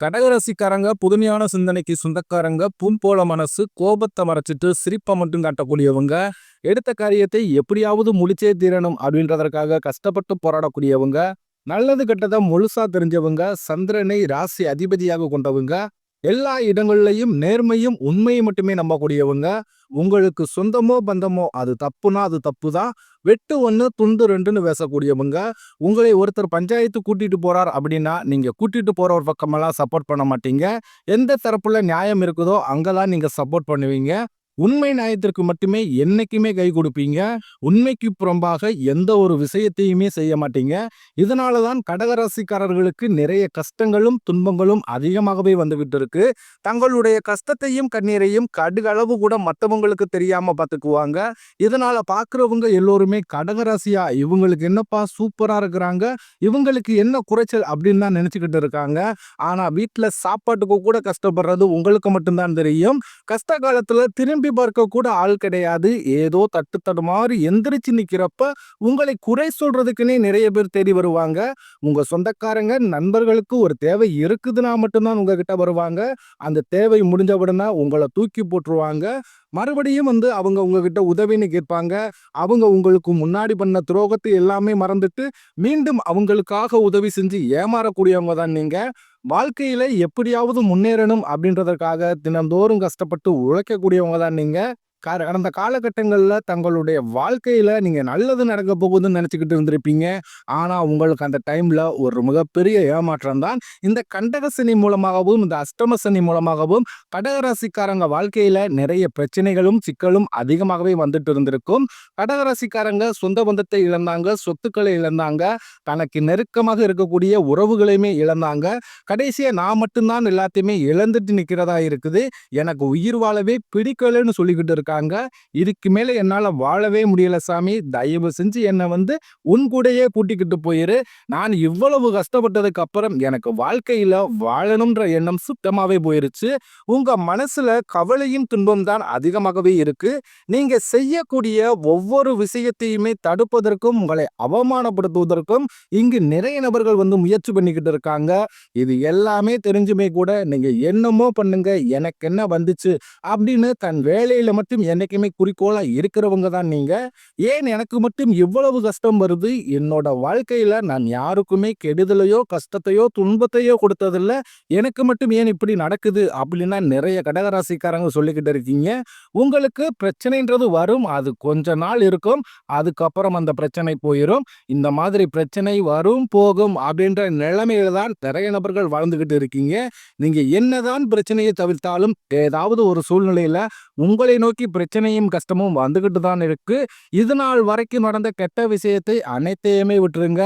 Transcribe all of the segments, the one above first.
கடகராசிக்காரங்க புதுமையான சிந்தனைக்கு சொந்தக்காரங்க புன்போல மனசு கோபத்தை மறைச்சிட்டு சிரிப்பை மட்டும் காட்டக்கூடியவங்க எடுத்த காரியத்தை எப்படியாவது முடிச்சே தீரணும் அப்படின்றதற்காக கஷ்டப்பட்டு போராடக்கூடியவங்க நல்லது கெட்டதை முழுசா தெரிஞ்சவங்க சந்திரனை ராசி அதிபதியாக கொண்டவங்க எல்லா இடங்கள்லையும் நேர்மையும் உண்மையை மட்டுமே நம்பக்கூடியவங்க. உங்களுக்கு சொந்தமோ பந்தமோ அது தப்புனா அது தப்பு தான் வெட்டு ஒன்று துண்டு ரெண்டுன்னு பேசக்கூடியவங்க. உங்களை ஒருத்தர் பஞ்சாயத்து கூட்டிட்டு போறார் அப்படின்னா நீங்க கூட்டிட்டு போற ஒரு பக்கமெல்லாம் சப்போர்ட் பண்ண மாட்டீங்க. எந்த தரப்புல நியாயம் இருக்குதோ அங்கெல்லாம் நீங்க சப்போர்ட் பண்ணுவீங்க. உண்மை நியாயத்திற்கு மட்டுமே என்னைக்குமே கை கொடுப்பீங்க. உண்மைக்கு புறம்பாக எந்த ஒரு விஷயத்தையுமே செய்ய மாட்டீங்க. இதனால தான் கடகராசிக்காரர்களுக்கு நிறைய கஷ்டங்களும் துன்பங்களும் அதிகமாகவே வந்துகிட்டு இருக்கு. தங்களுடைய கஷ்டத்தையும் கண்ணீரையும் கடுகளவு கூட மற்றவங்களுக்கு தெரியாம பார்த்துக்குவாங்க இதனால பார்க்குறவங்க எல்லோருமே கடகராசியா இவங்களுக்கு என்னப்பா சூப்பரா இருக்கிறாங்க இவங்களுக்கு என்ன குறைச்சல் அப்படின்னு தான் நினச்சிக்கிட்டு இருக்காங்க. ஆனால் வீட்டில் சாப்பாட்டுக்கு கூட கஷ்டப்படுறது உங்களுக்கு மட்டும்தான் தெரியும். கஷ்ட காலத்தில் திரும்பி பார்க்க கூட ஆள் கிடையாது. ஏதோ தட்டு தடுமாறி எந்திரிச்சு நிக்கிறப்ப உங்களை குறை சொல்றதுக்குன்னே நிறைய பேர் தேடி வருவாங்க. உங்க சொந்தக்காரங்க நண்பர்களுக்கு ஒரு தேவை இருக்குதுன்னா மட்டும்தான் உங்ககிட்ட வருவாங்க. அந்த தேவை முடிஞ்ச உடனே உங்களை தூக்கி போட்டுருவாங்க. மறுபடியும் வந்து அவங்க உங்ககிட்ட உதவின்னு கேட்பாங்க. அவங்க உங்களுக்கு முன்னாடி பண்ண துரோகத்தை எல்லாமே மறந்துட்டு மீண்டும் அவங்களுக்காக உதவி செஞ்சு ஏமாறக்கூடியவங்க தான் நீங்க. வாழ்க்கையில எப்படியாவது முன்னேறணும் அப்படின்றதற்காக தினந்தோறும் கஷ்டப்பட்டு உழைக்கக்கூடியவங்க தான் நீங்க. கடந்த காலகட்டங்களில் தங்களுடைய வாழ்க்கையில் நீங்கள் நல்லது நடக்க போகுதுன்னு நினச்சிக்கிட்டு இருந்திருப்பீங்க. ஆனால் உங்களுக்கு அந்த டைமில் ஒரு மிகப்பெரிய ஏமாற்றம் தான். இந்த கண்டக சனி மூலமாகவும் இந்த அஷ்டம சனி மூலமாகவும் கடகராசிக்காரங்க வாழ்க்கையில் நிறைய பிரச்சனைகளும் சிக்கலும் அதிகமாகவே வந்துட்டு இருந்திருக்கும். கடகராசிக்காரங்க சொந்த பந்தத்தை இழந்தாங்க சொத்துக்களை இழந்தாங்க தனக்கு நெருக்கமாக இருக்கக்கூடிய உறவுகளையுமே இழந்தாங்க. கடைசியாக நான் மட்டும்தான் எல்லாத்தையுமே இழந்துட்டு நிற்கிறதா இருக்குது. எனக்கு உயிர் வாழவே பிடிக்கலன்னு சொல்லிக்கிட்டு இருக்காங்க. இதுக்கு மேலே என்னால் வாழவே முடியல சாமி. தயவு செஞ்சு என்னை வந்து உன் கூடயே கூட்டிக்கிட்டு போயிரு. நான் இவ்வளவு கஷ்டப்பட்டதுக்கு அப்புறம் எனக்கு வாழ்க்கையில் வாழணும்ன்ற எண்ணம் சுத்தமாகவே போயிருச்சு. உங்கள் மனசில் கவலையும் துன்பம் தான் அதிகமாகவே இருக்குது நீங்கள் செய்யக்கூடிய ஒவ்வொரு விஷயத்தையுமே தடுப்பதற்கும் உங்களை அவமானப்படுத்துவதற்கும் இங்கு நிறைய நபர்கள் வந்து முயற்சி பண்ணிக்கிட்டு இருக்காங்க. இது எல்லாமே தெரிஞ்சுமே கூட நீங்கள் என்னமோ பண்ணுங்க எனக்கு என்ன வந்துச்சு அப்படின்னு தன் வேலையில் மட்டும் என்றைக்குமே குறிக்கோளாக இருக்கிறவங்க தான் நீங்கள் ஏன் எனக்கு மட்டும் இவ்வளவு கஷ்டம் வருது? என்னோட வாழ்க்கையில் நான் யாருக்குமே கெடுதலையோ கஷ்டத்தையோ துன்பத்தையோ கொடுத்ததில்ல. எனக்கு மட்டும் ஏன் இப்படி நடக்குது? அப்படின்னா நிறைய கடகராசிக்காரங்க சொல்லிக்கிட்டு இருக்கீங்க. உங்களுக்கு பிரச்சனைன்றது வரும். அது கொஞ்ச நாள் இருக்கும். அதுக்கப்புறம் அந்த பிரச்சனை போயிடும் இந்த மாதிரி பிரச்சனை வரும் போகும் அப்படின்ற நிலைமையில தான் நிறைய நபர்கள் வாழ்ந்துக்கிட்டு இருக்கீங்க. நீங்கள் என்னதான் பிரச்சனையை தவிர்த்தாலும் ஏதாவது ஒரு சூழ்நிலையில் உங்களை நோக்கி பிரச்சனையும் கஷ்டமும் வந்துகிட்டு தான் இருக்கு. இது நாள் வரைக்கும் நடந்த கெட்ட விஷயத்தை அனைத்தையுமே விட்டுருங்க.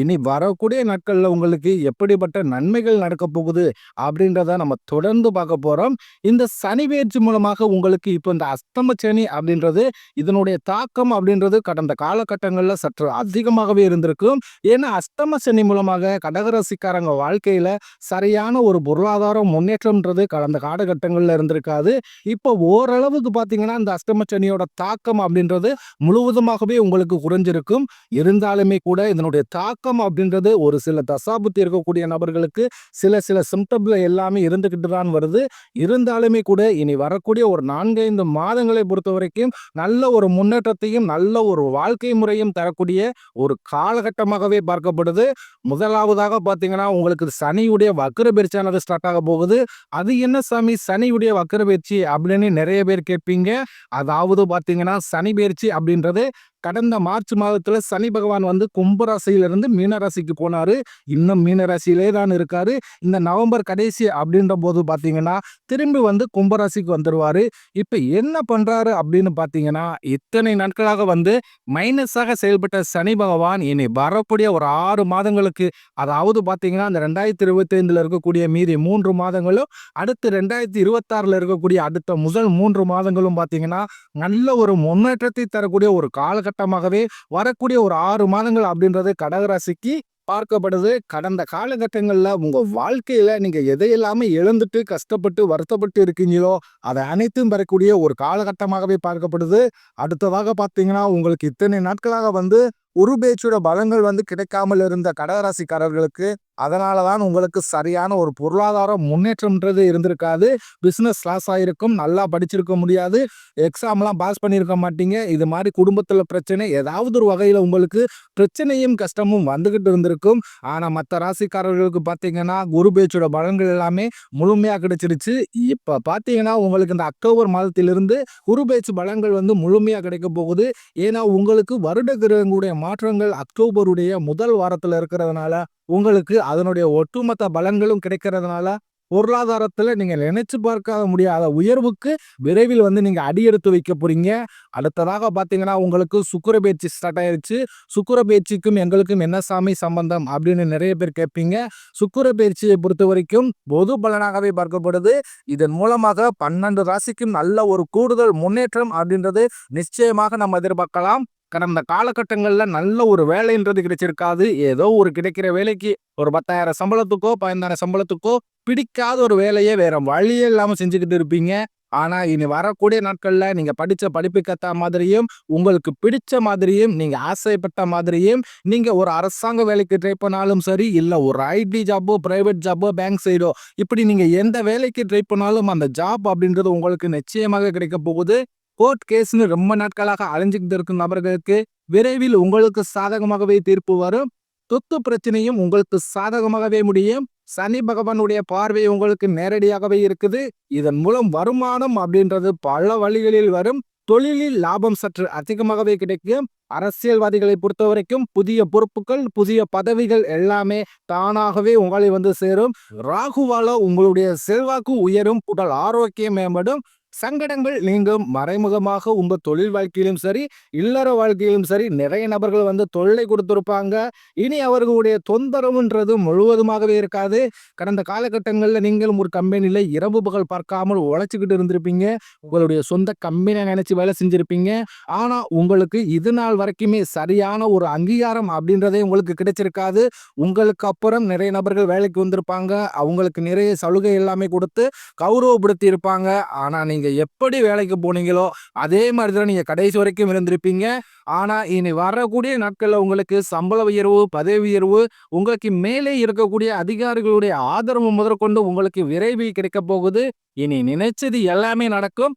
இனி வரக்கூடிய நாட்களில் உங்களுக்கு எப்படிப்பட்ட நன்மைகள் நடக்க போகுது அப்படின்றத நம்ம தொடர்ந்து பார்க்க போறோம். இந்த சனி பயிற்சி மூலமாக உங்களுக்கு இப்போ இந்த அஸ்தம சனி அப்படின்றது இதனுடைய தாக்கம் அப்படின்றது கடந்த காலகட்டங்களில் சற்று அதிகமாகவே இருந்திருக்கும். ஏன்னா அஸ்தம சனி மூலமாக கடகராசிக்காரங்க வாழ்க்கையில சரியான ஒரு பொருளாதார முன்னேற்றம்ன்றது கடந்த காலகட்டங்களில் இருந்திருக்காது. இப்போ ஓரளவுக்கு பார்த்தீங்கன்னா இந்த அஷ்டம சனியோட தாக்கம் அப்படின்றது முழுவதுமாகவே உங்களுக்கு குறைஞ்சிருக்கும். இருந்தாலுமே கூட இதனுடைய தாக்கம் அப்படின்றது ஒரு சில தசாபுத்தி இருக்கக்கூடிய நபர்களுக்கு சில சில சிம்டம்ல எல்லாமே இருந்துக்கிட்டு தான் வருது. இருந்தாலுமே கூட இனி வரக்கூடிய ஒரு நான்கைந்து மாதங்களை பொறுத்த வரைக்கும் நல்ல ஒரு முன்னேற்றத்தையும் நல்ல ஒரு வாழ்க்கை முறையும் தரக்கூடிய ஒரு காலகட்டமாகவே பார்க்கப்படுது. முதலாவதாக பார்த்தீங்கன்னா உங்களுக்கு சனியுடைய வக்கர பயிற்சியானது ஸ்டார்ட் ஆக போகுது. அது என்ன சாமி? சனியுடைய வக்கர பயிற்சி அப்படின்னு நிறைய பேர் கேட்பீங்க. அதாவது பார்த்தீங்கன்னா சனி பயிற்சி அப்படின்றது கடந்த மார்ச் மாதத்துல சனி பகவான் வந்து கும்பராசியிலிருந்து மீனராசிக்கு போனாரு. இன்னும் மீனராசியிலே தான் இருக்காரு. இந்த நவம்பர் கடைசி அப்படின்ற போது பாத்தீங்கன்னா திரும்பி வந்து கும்பராசிக்கு வந்துருவாரு. இப்ப என்ன பண்றாரு அப்படின்னு பாத்தீங்கன்னா இத்தனை நாட்களாக வந்து மைனஸாக செயல்பட்ட சனி பகவான் இனி வரக்கூடிய ஒரு ஆறு மாதங்களுக்கு அதாவது பாத்தீங்கன்னா அந்த ரெண்டாயிரத்தி இருபத்தி ஐந்துல இருக்கக்கூடிய மீதி மூன்று மாதங்களும் அடுத்து ரெண்டாயிரத்தி இருபத்தாறுல இருக்கக்கூடிய அடுத்த முதல் மூன்று மாதங்களும் பாத்தீங்கன்னா நல்ல ஒரு முன்னேற்றத்தை தரக்கூடிய ஒரு காலகட்டமாகவே வரக்கூடிய ஒரு ஆறு மாதங்கள் அப்படின்றது கடகராசிக்கு பார்க்கப்படுது. கடந்த காலகட்டங்களில் உங்கள் வாழ்க்கையில் நீங்கள் எதையெல்லாமே இழந்துட்டு கஷ்டப்பட்டு வருத்தப்பட்டு இருக்கீங்களோ அதை அனைத்தும் பெறக்கூடிய ஒரு காலகட்டமாகவே பார்க்கப்படுது. அடுத்ததாக பார்த்தீங்கன்னா உங்களுக்கு இத்தனை நாட்களாக வந்து குரு பேச்சோட பலங்கள் வந்து கிடைக்காமல் இருந்த கடகராசிக்காரர்களுக்கு அதனால தான் உங்களுக்கு சரியான ஒரு பொருளாதார முன்னேற்றம்ன்றது இருந்திருக்காது. பிஸ்னஸ் லாஸ் ஆகிருக்கும் நல்லா படிச்சிருக்க முடியாது எக்ஸாம்லாம் பாஸ் பண்ணியிருக்க மாட்டீங்க. இது மாதிரி குடும்பத்தில் பிரச்சனை ஏதாவது ஒரு வகையில் உங்களுக்கு பிரச்சனையும் கஷ்டமும் வந்துக்கிட்டு இருந்திருக்கும். ஆனால் மற்ற ராசிக்காரர்களுக்கு பார்த்தீங்கன்னா குரு பேச்சோட பலன்கள் எல்லாமே முழுமையாக கிடைச்சிருச்சு. இப்போ பார்த்தீங்கன்னா உங்களுக்கு இந்த அக்டோபர் மாதத்திலிருந்து குரு பேச்சு பலன்கள் வந்து முழுமையாக கிடைக்க போகுது. ஏன்னா உங்களுக்கு வருட கிரகங்களுடைய மாற்றங்கள் அக்டோபருடைய முதல் வாரத்தில் இருக்கிறதுனால உங்களுக்கு அதனுடைய ஒட்டுமொத்த பலன்களும் கிடைக்கிறதுனால பொருளாதாரத்தில் நீங்கள் நினைச்சு பார்க்காத முடியாத உயர்வுக்கு விரைவில் வந்து நீங்கள் அடியெடுத்து வைக்க போறீங்க. அடுத்ததாக பார்த்தீங்கன்னா உங்களுக்கு சுக்கர பேச்சு ஸ்டார்ட் ஆயிருச்சு. சுக்கர பேச்சுக்கும் எங்களுக்கும் என்ன சாமி சம்பந்தம் அப்படின்னு நிறைய பேர் கேட்பீங்க. சுக்கர பயிற்சியை பொறுத்த வரைக்கும் பொது பலனாகவே பார்க்கப்படுது. இதன் மூலமாக பன்னெண்டு ராசிக்கும் நல்ல ஒரு கூடுதல் முன்னேற்றம் அப்படின்றது நிச்சயமாக நம்ம எதிர்பார்க்கலாம். கடந்த காலகட்டங்களில் நல்ல ஒரு வேலைன்றது கிடைச்சிருக்காது. ஏதோ ஒரு கிடைக்கிற வேலைக்கு ஒரு பத்தாயிரம் சம்பளத்துக்கோ பதினாயிரம் சம்பளத்துக்கோ பிடிக்காத ஒரு வேலையே வேற வழியே இல்லாமல் செஞ்சுக்கிட்டு இருப்பீங்க. ஆனால் இனி வரக்கூடிய நாட்களில் நீங்கள் படித்த படிப்புக்கேற்ற மாதிரியும் உங்களுக்கு பிடிச்ச மாதிரியும் நீங்கள் ஆசைப்பட்ட மாதிரியும் நீங்கள் ஒரு அரசாங்க வேலைக்கு ட்ரை பண்ணாலும் சரி இல்லை ஒரு ஐடி ஜாப்போ ப்ரைவேட் ஜாப்போ பேங்க் சைடோ இப்படி நீங்கள் எந்த வேலைக்கு ட்ரை பண்ணாலும் அந்த ஜாப் அப்படின்றது உங்களுக்கு நிச்சயமாக கிடைக்க போகுது. கோர்ட் கேஸ்னு ரொம்ப நாட்களாக அலைஞ்சிக்கிட்டு இருக்கும் நபர்களுக்கு விரைவில் உங்களுக்கு சாதகமாகவே தீர்ப்பு வரும். சொத்து பிரச்சனையும் உங்களுக்கு சாதகமாகவே முடியும். சனி பகவானுடைய பார்வை உங்களுக்கு நேரடியாகவே இருக்குது. இதன் மூலம் வருமானம் அப்படின்றது பல வழிகளில் வரும். தொழிலில் லாபம் சற்று அதிகமாகவே கிடைக்கும். அரசியல்வாதிகளை பொறுத்த வரைக்கும் புதிய பொறுப்புகள் புதிய பதவிகள் எல்லாமே தானாகவே உங்களை வந்து சேரும். ராகுவால உங்களுடைய செல்வாக்கு உயரும் உடல் ஆரோக்கியம் மேம்படும். சங்கடங்கள் நீங்கும். மறைமுகமாக உங்க தொழில் வாழ்க்கையிலும் சரி இல்லற வாழ்க்கையிலும் சரி நிறைய நபர்கள் வந்து தொல்லை கொடுத்துருப்பாங்க. இனி அவர்களுடைய தொந்தரவுன்றது முழுவதுமாகவே இருக்காது. கடந்த காலகட்டங்களில் நீங்களும் ஒரு கம்பெனியில் இரவு பகல் பார்க்காமல் உழைச்சிக்கிட்டு இருந்திருப்பீங்க. உங்களுடைய சொந்த கம்பெனியை நினைச்சு வேலை செஞ்சிருப்பீங்க. ஆனா உங்களுக்கு இது நாள் வரைக்குமே சரியான ஒரு அங்கீகாரம் அப்படின்றதே உங்களுக்கு கிடைச்சிருக்காது. உங்களுக்கு அப்புறம் நிறைய நபர்கள் வேலைக்கு வந்திருப்பாங்க. அவங்களுக்கு நிறைய சலுகை எல்லாமே கொடுத்து கௌரவப்படுத்தி இருப்பாங்க ஆனா நீங்க நீங்கள் எப்படி வேலைக்கு போனீங்களோ அதே மாதிரி தான் நீங்கள் கடைசி வரைக்கும் இருந்திருப்பீங்க. ஆனால் இனி வரக்கூடிய நாட்களில் உங்களுக்கு சம்பள உயர்வு பதவி உயர்வு உங்களுக்கு மேலே இருக்கக்கூடிய அதிகாரிகளுடைய ஆதரவு முதற்கொண்டு உங்களுக்கு விரைவில் கிடைக்க போகுது. இனி நினைச்சது எல்லாமே நடக்கும்.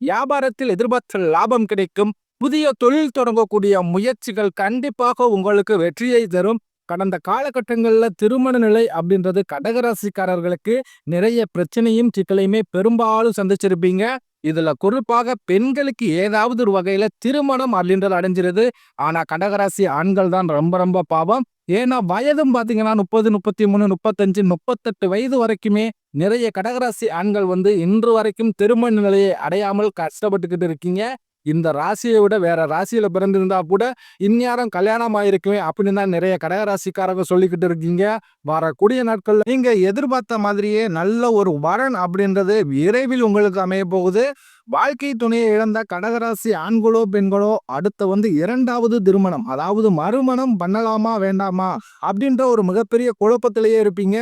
வியாபாரத்தில் எதிர்பார்த்த லாபம் கிடைக்கும். புதிய தொழில் தொடங்கக்கூடிய முயற்சிகள் கண்டிப்பாக உங்களுக்கு வெற்றியை தரும். கடந்த காலகட்டங்களில் திருமண நிலை அப்படின்றது கடகராசிக்காரர்களுக்கு நிறைய பிரச்சனையும் சிக்கலையுமே பெரும்பாலும் சந்திச்சிருப்பீங்க. இதுல குறிப்பாக பெண்களுக்கு ஏதாவது ஒரு வகையில திருமணம் அப்படின்றது அடைஞ்சிருது. ஆனா கடகராசி ஆண்கள் தான் ரொம்ப ரொம்ப பாவம். ஏன்னா வயதும் பார்த்தீங்கன்னா முப்பது முப்பத்தி மூணு முப்பத்தஞ்சு முப்பத்தெட்டு வயது வரைக்குமே நிறைய கடகராசி ஆண்கள் வந்து இன்று வரைக்கும் திருமண நிலையை அடையாமல் கஷ்டப்பட்டுக்கிட்டு இருக்கீங்க. இந்த ராசியை விட வேற ராசியில பிறந்திருந்தா கூட இந்நேரம் கல்யாணம் ஆயிருக்குமே அப்படின்னு தான் நிறைய கடகராசிக்காரங்க சொல்லிக்கிட்டு இருக்கீங்க. வரக்கூடிய நாட்கள்ல நீங்க எதிர்பார்த்த மாதிரியே நல்ல ஒரு வரன் அப்படின்றது விரைவில் உங்களுக்கு அமைய போகுது வாழ்க்கை துணையை இழந்த கடகராசி ஆண்களோ பெண்களோ அடுத்த வந்து இரண்டாவது திருமணம் அதாவது மறுமணம் பண்ணலாமா வேண்டாமா அப்படின்ற ஒரு மிகப்பெரிய குழப்பத்திலேயே இருப்பீங்க.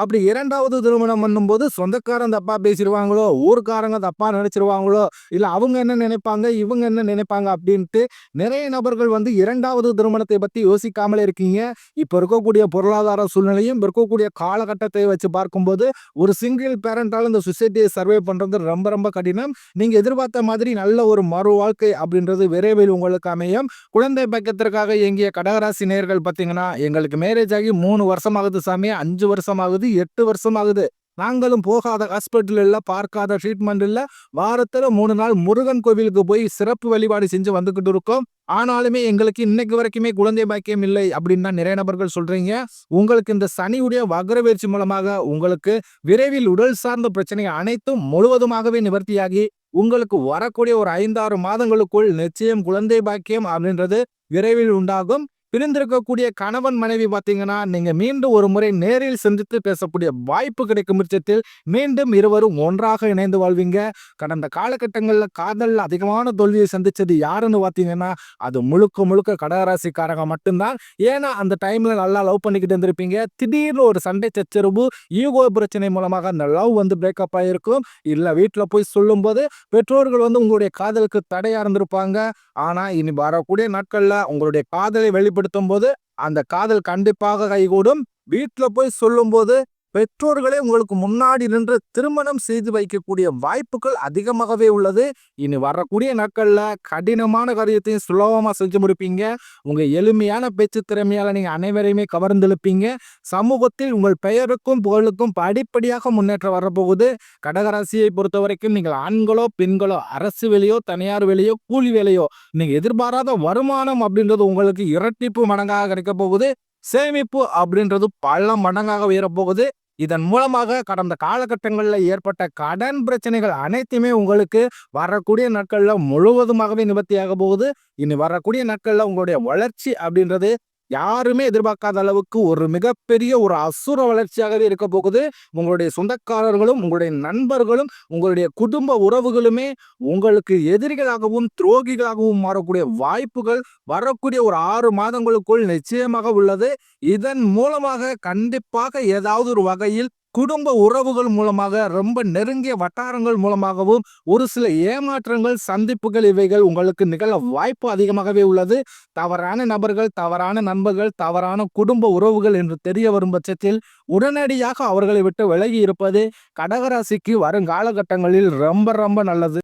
அப்படி இரண்டாவது திருமணம் பண்ணும்போது சொந்தக்காரன் தப்பா பேசிடுவாங்களோ ஊருக்காரங்க தப்பா நினைச்சிருவாங்களோ இல்ல அவங்க என்ன நினைப்பாங்க இவங்க என்ன நினைப்பாங்க அப்படின்ட்டு நிறைய நபர்கள் வந்து இரண்டாவது திருமணத்தை பத்தி யோசிக்காமலே இருக்கீங்க. இப்ப இருக்கக்கூடிய பொருளாதார சூழ்நிலையும் இருக்கக்கூடிய காலகட்டத்தை வச்சு பார்க்கும்போது ஒரு சிங்கிள் பேரண்டால் இந்த சொசைட்டியை சர்வே பண்றது ரொம்ப ரொம்ப கடினம். நீங்க நீங்கள் எதிர்பார்த்த மாதிரி நல்ல ஒரு மறு வாழ்க்கை அப்படின்றது விரைவில் உங்களுக்கு அமையும். குழந்தை பக்கத்திற்காக இயங்கிய கடகராசி நேர்கள் பார்த்தீங்கன்னா எங்களுக்கு மேரேஜ் ஆகி மூணு வருஷம் ஆகுது சாமி அஞ்சு வருஷம் ஆகுது எட்டு வருஷம் ஆகுது நாங்களும் போகாத ஹாஸ்பிட்டல் இல்லை பார்க்காத ட்ரீட்மெண்ட் இல்லை. வாரத்தில் மூணு நாள் முருகன் கோவிலுக்கு போய் சிறப்பு வழிபாடு செஞ்சு வந்துக்கிட்டு இருக்கோம். ஆனாலுமே எங்களுக்கு இன்னைக்கு வரைக்குமே குழந்தை பாக்கியம் இல்லை அப்படின்னு தான் நிறைய நபர்கள் சொல்றீங்க. உங்களுக்கு இந்த சனியுடைய வக்ரவேர்ச்சி மூலமாக உங்களுக்கு விரைவில் உடல் சார்ந்த பிரச்சனை அனைத்தும் முழுவதுமாகவே நிவர்த்தியாகி உங்களுக்கு வரக்கூடிய ஒரு ஐந்தாறு மாதங்களுக்குள் நிச்சயம் குழந்தை பாக்கியம் அப்படின்றது விரைவில் உண்டாகும். பிரிந்திருக்கக்கூடிய கணவன் மனைவி பார்த்தீங்கன்னா, நீங்கள் மீண்டும் ஒரு முறை நேரில் சந்தித்து பேசக்கூடிய வாய்ப்பு கிடைக்கும் பட்சத்தில், மீண்டும் இருவரும் ஒன்றாக இணைந்து வாழ்வீங்க. கடந்த காலகட்டங்களில் காதலில் அதிகமான தோல்வியை சந்தித்தது யாருன்னு பார்த்தீங்கன்னா, அது முழுக்க முழுக்க கடகராசிக்காரங்க மட்டும்தான் ஏன்னா, அந்த டைமில் நல்லா லவ் பண்ணிக்கிட்டு இருந்திருப்பீங்க. திடீர்னு ஒரு சண்டை சச்சரவு, ஈகோ பிரச்சனை மூலமாக அந்த லவ் வந்து பிரேக்கப் ஆகிருக்கும் இல்லை வீட்டில் போய் சொல்லும்போது, பெற்றோர்கள் வந்து உங்களுடைய காதலுக்கு தடையாக இருந்திருப்பாங்க. ஆனால் இனி வரக்கூடிய நாட்களில் உங்களுடைய காதலை வெளிப்படுத்தும்போது, அந்த காதல் கண்டிப்பாக கைகூடும். வீட்டில் போய் சொல்லும்போது, பெற்றோர்களே உங்களுக்கு முன்னாடி நின்று திருமணம் செய்து வைக்கக்கூடிய வாய்ப்புகள் அதிகமாகவே உள்ளது. இனி வரக்கூடிய நாட்களில் கடினமான காரியத்தையும் சுலபமாக செஞ்சு முடிப்பீங்க. உங்கள் எளிமையான பேச்சு திறமையால் நீங்கள் அனைவரையுமே கவர்ந்தெழுப்பீங்க சமூகத்தில் உங்கள் பெயருக்கும், புகழுக்கும் படிப்படியாக முன்னேற்றம் வரப்போகுது. கடகராசியை பொறுத்தவரைக்கும் நீங்கள் ஆண்களோ, பெண்களோ, அரசு வேலையோ, தனியார் வேலையோ, கூலி வேலையோ, நீங்கள் எதிர்பாராத வருமானம் அப்படின்றது உங்களுக்கு இரட்டிப்பு மடங்காக கிடைக்கப் போகுது. சேமிப்பு அப்படின்றது பல மடங்காக உயரப்போகுது. இதன் மூலமாக கடந்த காலகட்டங்களில் ஏற்பட்ட கடன் பிரச்சனைகள் அனைத்துமே உங்களுக்கு வரக்கூடிய நாட்களில் முழுவதுமாகவே நிவர்த்தியாக போகுது. இனி வரக்கூடிய நாட்களில் உங்களுடைய வளர்ச்சி அப்படின்றது யாருமே எதிர்பார்க்காத அளவுக்கு ஒரு மிகப்பெரிய ஒரு அசுர வளர்ச்சியாகவே இருக்க போகுது. உங்களுடைய சொந்தக்காரர்களும், உங்களுடைய நண்பர்களும், உங்களுடைய குடும்ப உறவுகளுமே உங்களுக்கு எதிரிகளாகவும், துரோகிகளாகவும் மாறக்கூடிய வாய்ப்புகள் வரக்கூடிய ஒரு ஆறு மாதங்களுக்குள் நிச்சயமாக உள்ளது. இதன் மூலமாக கண்டிப்பாக ஏதாவது ஒரு வகையில் குடும்ப உறவுகள் மூலமாக, ரொம்ப நெருங்கிய வட்டாரங்கள் மூலமாகவும், ஒரு சில ஏமாற்றங்கள், சந்திப்புகள் இவைகள் உங்களுக்கு நிகழ வாய்ப்பு அதிகமாகவே உள்ளது. தவறான நபர்கள், தவறான நண்பர்கள், தவறான குடும்ப உறவுகள் என்று தெரிய வரும் பட்சத்தில், உடனடியாக அவர்களை விட்டு விலகி இருப்பது கடகராசிக்கு வரும் காலகட்டங்களில் ரொம்ப ரொம்ப நல்லது.